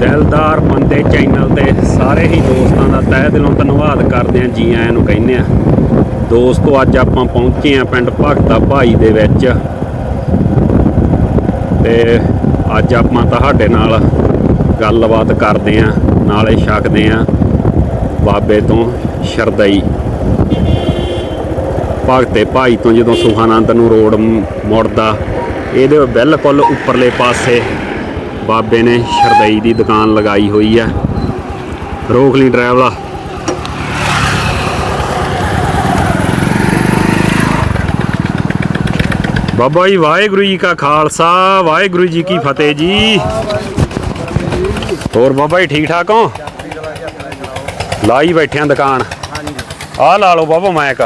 ਦਿਲਦਾਰ ਬੰਦੇ ਚੈਨਲ ਤੇ ਸਾਰੇ ਹੀ ਦੋਸਤਾਂ ਦਾ ਤਹਿ ਦਿਲੋਂ ਧੰਨਵਾਦ ਕਰਦੇ ਹਾਂ ਜੀ ਆਇਆਂ ਨੂੰ ਕਹਿੰਦੇ ਆ ਦੋਸਤੋ, ਅੱਜ ਆਪਾਂ ਪਹੁੰਚੇ ਆ ਪਿੰਡ ਭਗਤਾ ਭਾਈ ਦੇ ਵਿੱਚ। ਤੇ ਅੱਜ ਆਪਾਂ ਤੁਹਾਡੇ ਨਾਲ ਗੱਲਬਾਤ ਕਰਦੇ ਆ ਨਾਲੇ ਛਕਦੇ ਆ ਬਾਬੇ ਤੋਂ ਸ਼ਰਦਈ ਭਗਤੇ ਭਾਈ ਤੋਂ ਜਦੋਂ ਸੁਖਾਨੰਦ ਨੂੰ ਰੋਡ ਮੁੜਦਾ, ਇਹਦੇ ਬਿਲਕੁਲ ਉੱਪਰਲੇ ਪਾਸੇ ਬਾਬੇ ਨੇ ਸ਼ਰਦਈ ਦੀ ਦੁਕਾਨ ਲਗਾਈ ਹੋਈ ਆ ਰੋਕ ਲਈ ਡਰਾਈਵਰਾ ਬਾਬਾ ਜੀ ਵਾਹਿਗੁਰੂ ਜੀ ਕਾ ਖਾਲਸਾ ਵਾਹਿਗੁਰੂ ਜੀ ਕੀ ਫਤਿਹ ਜੀ। ਹੋਰ ਬਾਬਾ ਜੀ ਠੀਕ ਠਾਕ ਹੋ? ਲਾਈ ਬੈਠਿਆਂ ਦੁਕਾਨ। ਆਹ ਲਾ ਲਓ ਬਾਬਾ ਮੈਕ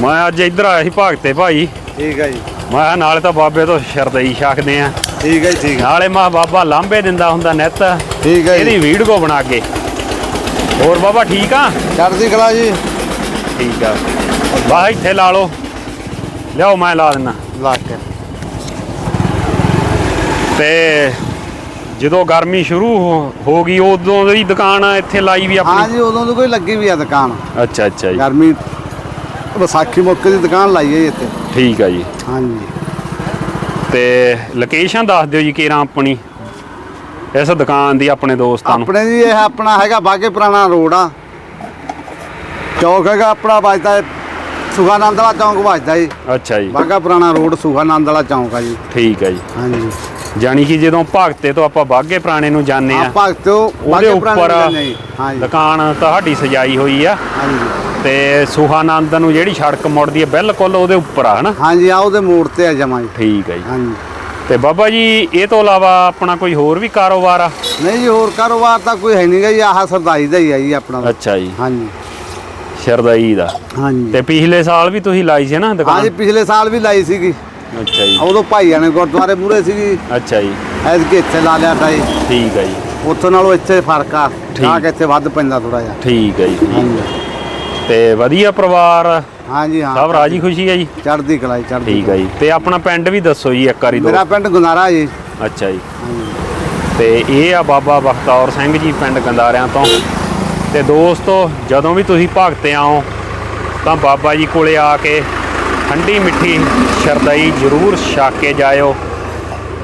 ਮੈਂ ਅੱਜ ਇੱਧਰ ਆਇਆ ਸੀ ਭਗਤੇ ਭਾਈ। ਠੀਕ ਹੈ ਜੀ। ਮੈਂ ਨਾਲੇ ਤਾਂ ਬਾਬੇ ਤੋਂ ਸ਼ਰਦਈ ਛਕਦੇ ਆ। ਠੀਕ ਹੈ ਠੀਕ ਹੈ। ਨਾਲੇ ਮਾ ਬਾਬਾ ਲਾਂਬੇ ਦਿੰਦਾ ਹੁੰਦਾ ਨਿੱਤ। ਠੀਕ ਹੈ ਇਹਦੀ ਜੀ ਵੀਡੀਓ ਬਣਾ ਕੇ। ਹੋਰ ਬਾਬਾ ਠੀਕ ਆ? ਚੜ੍ਹਦੀ ਕਲਾ ਜੀ। ਠੀਕ ਆ। ਵਾਹ ਇੱਥੇ ਲਾ ਲਓ। ਲਿਆਓ ਮੈਂ ਲਾ ਦਿੰਦਾ ਲਾ ਕੇ। ਤੇ ਜਦੋਂ ਗਰਮੀ ਸ਼ੁਰੂ ਹੋ- ਹੋ ਗਈ ਉਦੋਂ ਦੀ ਦੁਕਾਨ ਇੱਥੇ ਲਾਈ ਵੀ ਹਾਂ ਆਪਣੀ ਜੀ ਉਦੋਂ ਤੋਂ ਕੋਈ ਲੱਗੀ ਵੀ ਆ ਦੁਕਾਨ। ਅੱਛਾ ਅੱਛਾ ਜੀ। ਗਰਮੀ ਵਿਸਾਖੀ ਮੌਕੇ ਦੀ ਦੁਕਾਨ ਲਾਈ ਹੈ ਜੀ ਇੱਥੇ। ਠੀਕ ਆ ਜੀ। ਹਾਂ ਜੀ ਤੇ ਲੋਕੇਸ਼ਨ ਦੱਸ ਦਿਓ ਜੀ ਕਿਹੜਾ ਆਪਣੀ? ਇਸ ਦੁਕਾਨ ਦੀ ਆਪਣੇ ਦੋਸਤਾਂ ਨੂੰ। ਆਪਣੇ ਜੀ ਇਹ ਆਪਣਾ ਹੈਗਾ ਬਾਗੇ ਪੁਰਾਣਾ ਰੋਡ ਆ। ਚੌਕ ਹੈਗਾ ਆਪਣਾ ਵੱਜਦਾ ਸੁਖਾਨੰਦ ਵਾਲਾ ਚੌਂਕ ਵੱਜਦਾ ਜੀ। ਅੱਛਾ ਜੀ। ਬਾਗਾ ਪੁਰਾਣਾ ਰੋਡ ਸੁਖਾਨੰਦ ਵਾਲਾ ਚੌਂਕ ਆ ਜੀ। ਠੀਕ ਹੈ ਜੀ। ਹਾਂ ਜੀ ਜਾਣੀ ਕਿ ਜਦੋਂ ਭਗਤੇ ਤੋਂ ਆਪਾਂ ਬਾਗੇ ਪੁਰਾਣੇ ਨੂੰ ਜਾਂਦੇ ਆ ਆਪਾਂ ਤੋਂ ਉਹਦੇ ਬਾਗੇ ਪੁਰਾਣੇ ਉੱਪਰ ਜਾਂਦੇ ਜੀ। ਹਾਂ ਜੀ ਦੁਕਾਨ ਤੁਹਾਡੀ ਸਜਾਈ ਹੋਈ ਆ। ਹਾਂ ਜੀ ਤੇ ਸੁਹਾਨੰਦ ਨੂੰ ਜਿਹੜੀ ਸੜਕ ਮੁੜਦੀ ਹੈ ਬਿਲਕੁਲ ਉਹਦੇ ਉੱਪਰ ਆ ਹਨਾ? ਹਾਂ ਜੀ ਆ ਉਹਦੇ ਮੋੜ ਤੇ ਆ ਜਮਾ ਜੀ ਠੀਕ ਹੈ ਜੀ। ਹਾਂ ਜੀ ਤੇ ਬਾਬਾ ਜੀ ਇਹ ਤੋਂ ਇਲਾਵਾ ਆਪਣਾ ਕੋਈ ਹੋਰ ਵੀ ਕਾਰੋਬਾਰ ਆ? ਨਹੀਂ ਜੀ ਹੋਰ ਕਾਰੋਬਾਰ ਤਾਂ ਕੋਈ ਹੈ ਨਹੀਂਗਾ ਜੀ ਆਹ ਸਰਦਾਈ ਦਾ ਹੀ ਆ ਜੀ ਆਪਣਾ। ਅੱਛਾ ਜੀ। ਹਾਂ ਜੀ ਸ਼ਰਦਾਈ ਦਾ। ਹਾਂ ਜੀ ਤੇ ਪਿਛਲੇ ਸਾਲ ਵੀ ਤੁਸੀਂ ਲਾਈ ਸੀ ਨਾ ਦੁਕਾਨ? ਜੀ ਪਿਛਲੇ ਸਾਲ ਵੀ ਲਾਈ ਸੀਗੀ। ਅੱਛਾ ਜੀ। ਉਦੋਂ ਭਾਈਆਂ ਨੇ ਗੁਰਦੁਆਰੇ ਮੂਰੇ ਸੀਗੀ। ਅੱਛਾ ਜੀ। ਐਤਕੀ ਇੱਥੇ ਲਾ ਲਿਆ ਤਾਂ ਜੀ ਠੀਕ ਹੈ ਜੀ। ਉੱਥੋਂ ਨਾਲੋਂ ਇੱਥੇ ਫ਼ਰਕ ਆ। ਠੀਕ। ਕਿ ਇੱਥੇ ਵੱਧ ਪੈਂਦਾ ਥੋੜਾ ਜਿਹਾ। ਠੀਕ ਹੈ ਜੀ। ਹਾਂ ਜੀ ਤੇ ਵਧੀਆ ਪਰਿਵਾਰ। ਹਾਂ ਜੀ ਹਾਂ। ਸਭ ਰਾਜੀ ਖੁਸ਼ੀ ਹੈ ਜੀ? ਚੜ੍ਹਦੀ ਕਲਾਈ ਚੜ੍ਹਦੀ ਠੀਕ ਹੈ ਜੀ। ਤੇ ਆਪਣਾ ਪਿੰਡ ਵੀ ਦੱਸੋ ਜੀ ਇੱਕ ਵਾਰੀ ਦੋ। ਮੇਰਾ ਪਿੰਡ ਗੁਨਾਰਾ ਜੀ। ਅੱਛਾ ਜੀ। ਜੀ ਤੇ ਇਹ ਆ ਬਾਬਾ ਬਖਤੌਰ ਸਿੰਘ ਜੀ ਪਿੰਡ ਗੰਦਾਰਿਆਂ ਤੋਂ। ਤੇ ਦੋਸਤੋ ਜਦੋਂ ਵੀ ਤੁਸੀਂ ਭਗਤੇ ਆਓ ਤਾਂ ਬਾਬਾ ਜੀ ਕੋਲੇ ਆ ਕੇ ਠੰਡੀ ਮਿੱਠੀ ਸ਼ਰਦਈ ਜ਼ਰੂਰ ਛਕ ਕੇ ਜਾਇਓ।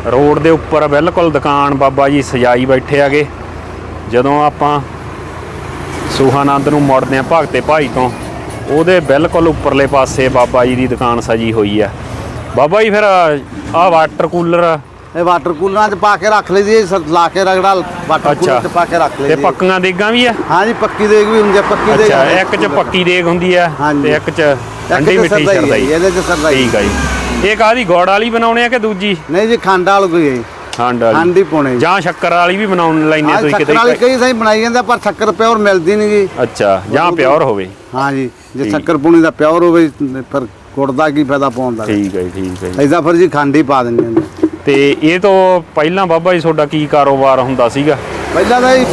ਰੋਡ ਦੇ ਉੱਪਰ ਬਿਲਕੁਲ ਦੁਕਾਨ ਬਾਬਾ ਜੀ ਸਜਾਈ ਬੈਠੇ ਆਗੇ ਜਦੋਂ ਆਪਾਂ ਸੁਹਾਨੰਦ ਨੂੰ ਮੁੜਦੇ ਆ ਭਗਤੇ ਭਾਈ ਤੋਂ ਉਹਦੇ ਬਿਲਕੁਲ ਉੱਪਰਲੇ ਪਾਸੇ ਬਾਬਾ ਜੀ ਦੀ ਦੁਕਾਨ ਸਜੀ ਹੋਈ ਆ। ਬਾਬਾ ਜੀ ਫਿਰ ਆਹ ਵਾਟਰ ਕੂਲਰ ਇਹ ਵਾਟਰ ਕੂਲਰਾਂ 'ਚ ਪਾ ਕੇ ਰੱਖ ਲਈ ਦੀ ਲਾ ਕੇ ਰਗੜਾ ਵਾਟਰ ਕੂਲਰ 'ਚ ਪਾ ਕੇ ਰੱਖ ਲਈ ਤੇ ਪੱਕੀਆਂ ਦੇਗਾਂ ਵੀ ਆ? ਹਾਂ ਜੀ ਪੱਕੀ ਦੇਗ ਵੀ ਹੁੰਦੀ ਆ ਪੱਕੀ ਦੇਗ ਅੱਛਾ ਇੱਕ ਚ ਪੱਕੀ ਦੇਗ ਹੁੰਦੀ ਆ ਹਾਂਜੀ। ਤੇ ਇੱਕ ਚ ਠੰਡੀ ਮਿੱਠੀ ਸਰਦਾਈ ਇਹਦੇ 'ਚ ਸਰਦਾਈ। ਠੀਕ ਆ ਜੀ। ਇਹ ਕਾਦੀ ਗੋੜ ਵਾਲੀ ਬਣਾਉਣੇ ਆ ਕਿ ਦੂਜੀ? ਨਹੀਂ ਜੀ ਖੰਡ ਵਾਲ ਕੋਈ ਹੈ। ਖੰਡ ਵਾਲੀ। ਖੰਡ ਹੀ ਪਾਉਣੇ। ਜੀ ਸ਼ੱਕਰ ਵਾਲੀ ਵੀ ਬਣਾਉਣ ਹਾਂ ਤੁਸੀਂ ਸ਼ੱਕਰ ਕਿਤੇ ਵਾਲੀ ਕਈ ਸਹੀ ਬਣਾਈ ਜਾਂਦੇ ਪਰ ਸ਼ੱਕਰ ਪਿਓਰ ਮਿਲਦੀ ਨਹੀਂ ਜੀ। ਅੱਛਾ ਜਾਂ ਪਿਓਰ ਹੋਵੇ। ਹਾਂ ਜੀ ਜੇ। ਸ਼ੱਕਰ ਪੁਣੀ ਦਾ ਪਿਓਰ ਹੋਵੇ ਪਰ ਗੁੜ ਦਾ ਕੀ ਫਾਇਦਾ ਪਾਉਣ ਦਾ? ਠੀਕ ਹੈ ਠੀਕ ਹੈ। ਐਸਾ ਫਿਰ ਜੀ ਖੰਡ ਹੀ ਪਾ ਦਿੰਦੇ ਨੇ ਤੇ ਇਹ ਤੋਂ ਪਹਿਲਾਂ ਬਾਬਾ ਜੀ ਤੁਹਾਡਾ ਕੀ ਕਾਰੋਬਾਰ ਹੁੰਦਾ ਸੀਗਾ? ਪਹਿਲਾਂ ਤਾਂ ਜੀ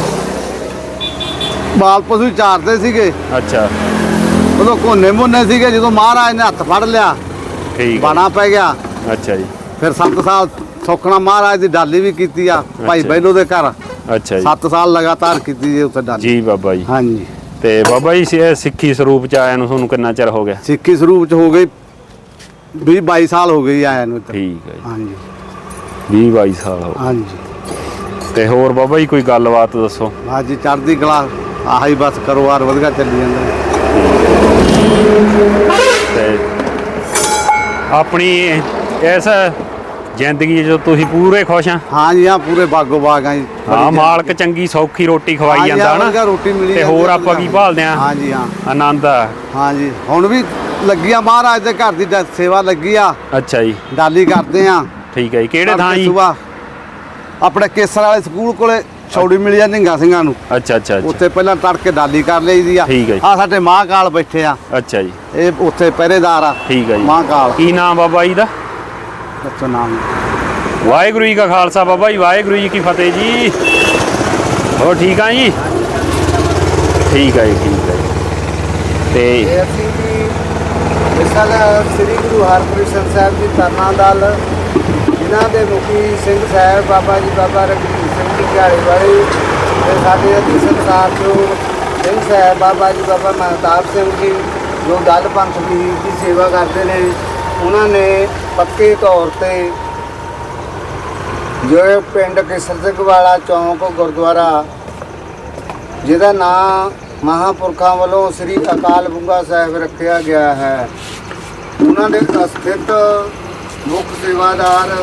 ਬਾਲ ਪਸ਼ੂ ਚਾਰਦੇ ਸੀਗੇ। ਅੱਛਾ। ਉਦੋਂ ਕੋਨੇ ਮੁੰਨੇ ਸੀਗੇ ਜਦੋਂ ਮਹਾਰਾਜ ਨੇ ਹੱਥ ਫੜ ਲਿਆ ਠੀਕ ਬਾਣਾ ਪੈ ਗਿਆ। ਅੱਛਾ ਜੀ। ਫਿਰ 7 ਸਾਲ ਸੁਖਣਾ ਮਹਾਰਾਜ ਦੀ ਡਾਲੀ ਵੀ ਕੀਤੀ ਆ ਭਾਈ। ਬੈਲੋ ਦੇ ਘਰ। ਅੱਛਾ ਜੀ। 7 ਸਾਲ ਲਗਾਤਾਰ ਕੀਤੀ ਜੀ ਉੱਥੇ ਡਾਲੀ। ਜੀ ਬਾਬਾ ਜੀ। ਹਾਂਜੀ। ਤੇ ਬਾਬਾ ਜੀ ਸਿੱਖੀ ਸਰੂਪ ਚ ਆਇਆ ਨੂੰ ਤੁਹਾਨੂੰ ਕਿੰਨਾ ਚਿਰ ਹੋ ਗਿਆ? ਸਿੱਖੀ ਸਰੂਪ ਚ ਹੋ ਗਈ 20 22 ਸਾਲ ਹੋ ਗਏ ਆਇਆ ਨੂੰ ਠੀਕ ਹੈ ਹਾਂਜੀ। ਜੀ 20 22 ਸਾਲ ਹੋ ਹਾਂਜੀ। ਤੇ ਹੋਰ ਬਾਬਾ ਜੀ ਕੋਈ ਗੱਲਬਾਤ ਦੱਸੋ? ਬਾਜੀ ਚੜ੍ਹਦੀ ਕਲਾ ਆਹੀ ਬਸ ਕਾਰੋਬਾਰ ਵਧੀਆ ਚੱਲੀ ਜਾਂਦਾ। ਤੇ ਆਪਣੀ ਇਸ ਜ਼ਿੰਦਗੀ 'ਚ ਤੁਸੀਂ ਪੂਰੇ ਖੁਸ਼ ਆ? ਹਾਂਜੀ ਹਾਂ ਪੂਰੇ ਬਾਗੋ ਬਾਗ ਆ ਜੀ। ਹਾਂ ਮਾਲਕ ਚੰਗੀ ਸੌਖੀ ਰੋਟੀ ਖਵਾਈ ਜਾਂਦਾ ਹਾਂ, ਹਨਾ? ਰੋਟੀ ਮਿਲੀ ਤੇ ਹੋਰ ਆਪਾਂ ਕੀ ਭਾਲਦੇ ਆ? ਹਾਂਜੀ ਹਾਂ। ਆਨੰਦ ਆ। ਹਾਂਜੀ ਹੁਣ ਵੀ ਲੱਗੀਆਂ ਮਹਾਰਾਜ ਦੇ ਘਰ ਦੀ ਸੇਵਾ ਲੱਗੀ ਆ। ਅੱਛਾ ਜੀ। ਡਾਲੀ ਕਰਦੇ ਆ। ਠੀਕ ਹੈ ਜੀ ਕਿਹੜੇ ਥਾਂ ਜੀ? ਆਪਣੇ ਕੇਸਰ ਵਾਲੇ ਸਕੂਲ ਕੋਲੇ ਛੌੜੀ ਮਿਲੀ ਆ ਨਿੰਗਾ ਸਿੰਘਾਂ ਨੂੰ। ਅੱਛਾ ਅੱਛਾ ਉੱਥੇ ਪਹਿਲਾਂ ਤੜਕੇ ਡਾਲੀ ਕਰ ਲਈਦੀ ਆ। ਠੀਕ ਹੈ ਜੀ। ਆ ਸਾਡੇ ਮਹਾਂਕਾਲ ਬੈਠੇ ਆ। ਅੱਛਾ ਜੀ। ਇਹ ਉੱਥੇ ਪਹਿਰੇਦਾਰ ਆ। ਠੀਕ ਹੈ ਜੀ। ਮਹਾਂਕਾਲ। ਕੀ ਨਾਮ ਬਾਬਾ ਜੀ ਦਾ? ਦੱਸੋ ਨਾਮ ਵਾਹਿਗੁਰੂ ਜੀ ਕਾ ਖਾਲਸਾ ਬਾਬਾ ਜੀ ਵਾਹਿਗੁਰੂ ਜੀ ਕੀ ਫਤਿਹ ਜੀ। ਹੋਰ ਠੀਕ ਆ ਜੀ? ਠੀਕ ਹੈ ਜੀ ਠੀਕ ਹੈ ਜੀ। ਤੇ ਅਸੀਂ ਜੀ ਮਿਸਲ ਸ੍ਰੀ ਗੁਰੂ ਹਰਕ੍ਰਿਸ਼ਨ ਸਾਹਿਬ ਜੀ ਤਰਨਾ ਦਲ ਜਿਨ੍ਹਾਂ ਦੇ ਮੁਖੀ ਸਿੰਘ ਸਾਹਿਬ ਬਾਬਾ ਜੀ ਬਾਬਾ ਰਣਜੀਤ ਸਿੰਘ ਜੀ ਦਿਹਾੜੀ ਵਾਲੀ ਤੇ ਸਾਡੇ ਅਤੀ ਸਤਿਕਾਰਯੋਗ ਸਿੰਘ ਸਾਹਿਬ ਬਾਬਾ ਜੀ ਬਾਬਾ ਮਹਤਾਬ ਸਿੰਘ ਜੀ ਜੋ ਦਲ ਪੰਥ ਦੀ ਸੇਵਾ ਕਰਦੇ ਨੇ ਉਹਨਾਂ ਨੇ ਪੱਕੇ ਤੌਰ ਤੇ ਜੋ ਪਿੰਡ ਕਿਸਰ ਸਿੰਘ ਵਾਲਾ ਚੌਂਕ ਗੁਰਦੁਆਰਾ, ਜਿਹਦਾ ਨਾਂ ਮਹਾਪੁਰਖਾਂ ਵੱਲੋਂ ਸ੍ਰੀ ਅਕਾਲ ਬੁੰਗਾ ਸਾਹਿਬ ਰੱਖਿਆ ਗਿਆ ਹੈ, ਉਹਨਾਂ ਦੇ ਅਸਥਿਤ ਮੁੱਖ ਸੇਵਾਦਾਰ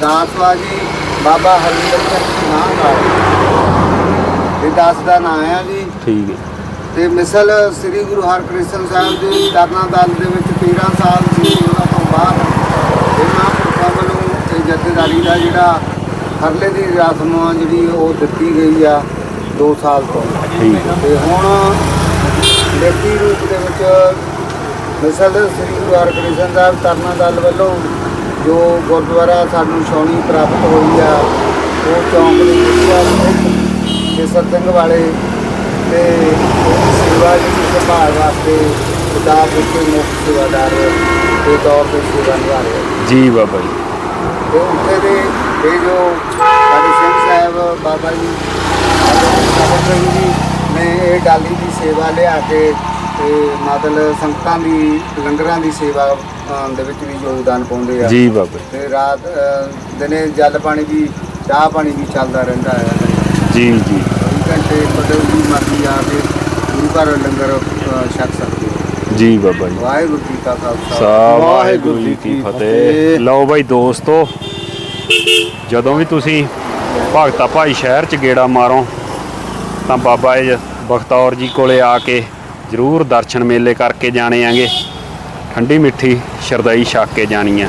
ਦਾਸਵਾ ਜੀ ਬਾਬਾ ਹਰਵਿੰਦਰ ਸਿੰਘ ਨਾਮ ਨਾਲ ਇਹ ਦਾਸ ਦਾ ਨਾਂ ਆ ਜੀ। ਠੀਕ ਹੈ। ਤੇ ਮਿਸਲ ਸ੍ਰੀ ਗੁਰੂ ਹਰਕ੍ਰਿਸ਼ਨ ਸਾਹਿਬ ਜੀ ਕਰਨਾ ਦਲ ਦੇ ਵਿੱਚ 13 ਸਾਲ ਦੀ ਸੇਵਾ ਤੋਂ ਬਾਅਦ ਇਹਨਾਂ ਪੁਰਖਾਂ ਵੱਲੋਂ ਇਹ ਜਥੇਦਾਰੀ ਦਾ ਜਿਹੜਾ ਹਰਲੇ ਦੀ ਰਸਮ ਆ ਜਿਹੜੀ ਉਹ ਦਿੱਤੀ ਗਈ ਆ 2 ਸਾਲ ਤੋਂ। ਤੇ ਹੁਣ ਲਿਖਤੀ ਰੂਪ ਦੇ ਵਿੱਚ ਮਿਸਲ ਸ੍ਰੀ ਗੁਰੂ ਹਰਕ੍ਰਿਸ਼ਨ ਸਾਹਿਬ ਤਰਨਾ ਦਲ ਵੱਲੋਂ ਜੋ ਗੁਰਦੁਆਰਾ ਸਾਨੂੰ ਛਾਉਣੀ ਪ੍ਰਾਪਤ ਹੋਈ ਆ ਉਹ ਚੌਂਕ ਦੇ ਵਿੱਚ ਆ ਕੇਸਰ ਸਿੰਘ ਵਾਲੇ ਤੇ ਸੇਵਾ ਦੀ ਸੰਭਾਲ ਵਾਸਤੇ ਮੁੱਖ ਸੇਵਾਦਾਰ ਦੇ ਤੌਰ ਤੇ ਸੇਵਾ ਨਿਭਾ ਰਹੇ ਆ। ਜੀ ਬਾਬਾ ਜੀ। ਤੇ ਉੱਥੇ ਦੇ ਇਹ ਜੋ ਸਾਡੇ ਸਿੰਘ ਸਾਹਿਬ ਬਾਬਾ ਜੀ ਸਾਡੇ ਸਿੰਘ ਜੀ ਨੇ ਇਹ ਡਾਲੀ ਦੀ ਸੇਵਾ ਲਿਆ ਕੇ ਤੇ ਮਤਲਬ ਸੰਗਤਾਂ ਦੀ ਲੰਗਰਾਂ ਦੀ ਸੇਵਾ ਅ, ਦੇ ਵਿੱਚ ਵੀ ਯੋਗਦਾਨ ਪਾਉਂਦੇ ਆ। ਜੀ ਬਾਬਾ ਤੇ ਰਾਤ ਦਿਨੇ ਜਲ ਪਾਣੀ ਵੀ ਚਾਹ ਪਾਣੀ ਵੀ ਚੱਲਦਾ ਰਹਿੰਦਾ ਹੈ। ਜੀ ਜੀ। 24 ਘੰਟੇ ਕਦੇ ਵੀ ਮਰਜ਼ੀ ਆ ਕੇ ਗੁਰੂ ਘਰ ਲੰਗਰ ਅ, ਛਕ ਸਕਦੇ ਹੋ। ਜੀ ਬਾਬਾ ਜੀ। ਵਾਹਿਗੁਰੂ ਜੀ ਕਾ ਖਾਲਸਾ। ਸਾਹਿਬ ਵਾਹਿਗੁਰੂ ਜੀ ਕੀ ਫਤਿਹ। ਲਓ ਬਾਈ ਦੋਸਤੋ ਜਦੋਂ ਵੀ ਤੁਸੀਂ ਭਗਤਾ ਭਾਈ ਸ਼ਹਿਰ ਚ ਗੇੜਾ ਮਾਰੋ ਤਾਂ ਬਾਬਾ ਜੀ ਬਖਤੌਰ ਜੀ ਕੋਲੇ ਆ ਕੇ ਜ਼ਰੂਰ ਦਰਸ਼ਨ ਮੇਲੇ ਕਰਕੇ ਜਾਣੇ ਆਂਗੇ। ਠੰਡੀ ਮਿੱਠੀ ਸ਼ਰਦਾਈ ਛਕ ਕੇ ਜਾਣੀ ਆ।